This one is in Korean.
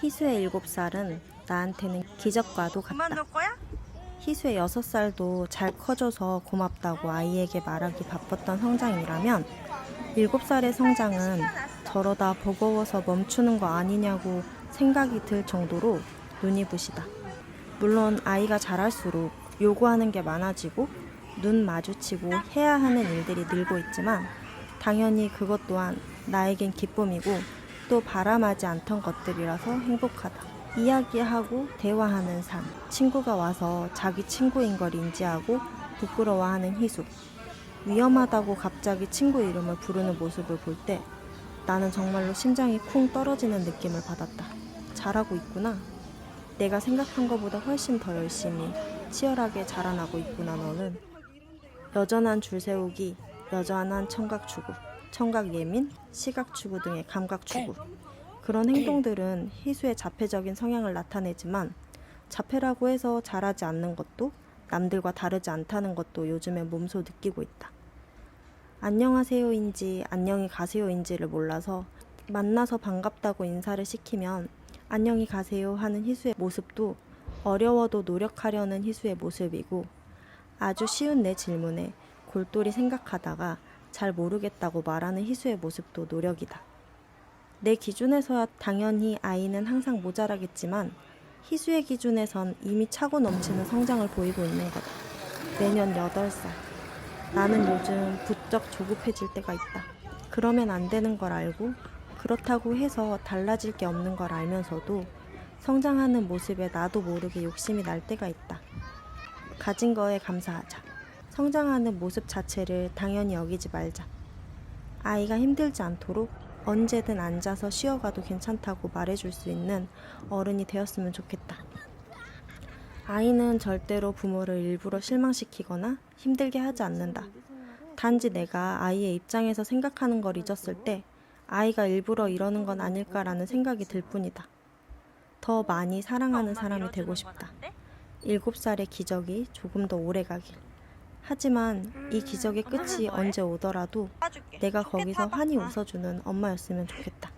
희수의 7살은 나한테는 기적과도 같다. 희수의 6살도 잘 커져서 고맙다고 아이에게 말하기 바빴던 성장이라면 7살의 성장은 저러다 버거워서 멈추는 거 아니냐고 생각이 들 정도로 눈이 부시다. 물론 아이가 자랄수록 요구하는 게 많아지고 눈 마주치고 해야 하는 일들이 늘고 있지만 당연히 그것 또한 나에겐 기쁨이고 또 바람하지 않던 것들이라서 행복하다. 이야기하고 대화하는 삶. 친구가 와서 자기 친구인 걸 인지하고 부끄러워하는 희수. 위험하다고 갑자기 친구 이름을 부르는 모습을 볼 때 나는 정말로 심장이 쿵 떨어지는 느낌을 받았다. 잘하고 있구나. 내가 생각한 것보다 훨씬 더 열심히 치열하게 자라나고 있구나 너는. 여전한 줄 세우기, 여전한 청각 추구, 청각 예민, 시각 추구 등의 감각 추구. 그런 행동들은 희수의 자폐적인 성향을 나타내지만 자폐라고 해서 잘하지 않는 것도 남들과 다르지 않다는 것도 요즘에 몸소 느끼고 있다. 안녕하세요인지 안녕히 가세요인지를 몰라서 만나서 반갑다고 인사를 시키면 안녕히 가세요 하는 희수의 모습도 어려워도 노력하려는 희수의 모습이고 아주 쉬운 내 질문에 골똘히 생각하다가 잘 모르겠다고 말하는 희수의 모습도 노력이다. 내 기준에서야 당연히 아이는 항상 모자라겠지만 희수의 기준에선 이미 차고 넘치는 성장을 보이고 있는 거다. 내년 8살. 나는 요즘 부쩍 조급해질 때가 있다. 그러면 안 되는 걸 알고 그렇다고 해서 달라질 게 없는 걸 알면서도 성장하는 모습에 나도 모르게 욕심이 날 때가 있다. 가진 거에 감사하자. 성장하는 모습 자체를 당연히 여기지 말자. 아이가 힘들지 않도록 언제든 앉아서 쉬어가도 괜찮다고 말해줄 수 있는 어른이 되었으면 좋겠다. 아이는 절대로 부모를 일부러 실망시키거나 힘들게 하지 않는다. 단지 내가 아이의 입장에서 생각하는 걸 잊었을 때 아이가 일부러 이러는 건 아닐까라는 생각이 들 뿐이다. 더 많이 사랑하는 사람이 되고 싶다. 일곱 살의 기적이 조금 더 오래 가길. 하지만 이 기적의 끝이 언제 오더라도. 내가 거기서. 환히 아. 웃어주는 엄마였으면 좋겠다.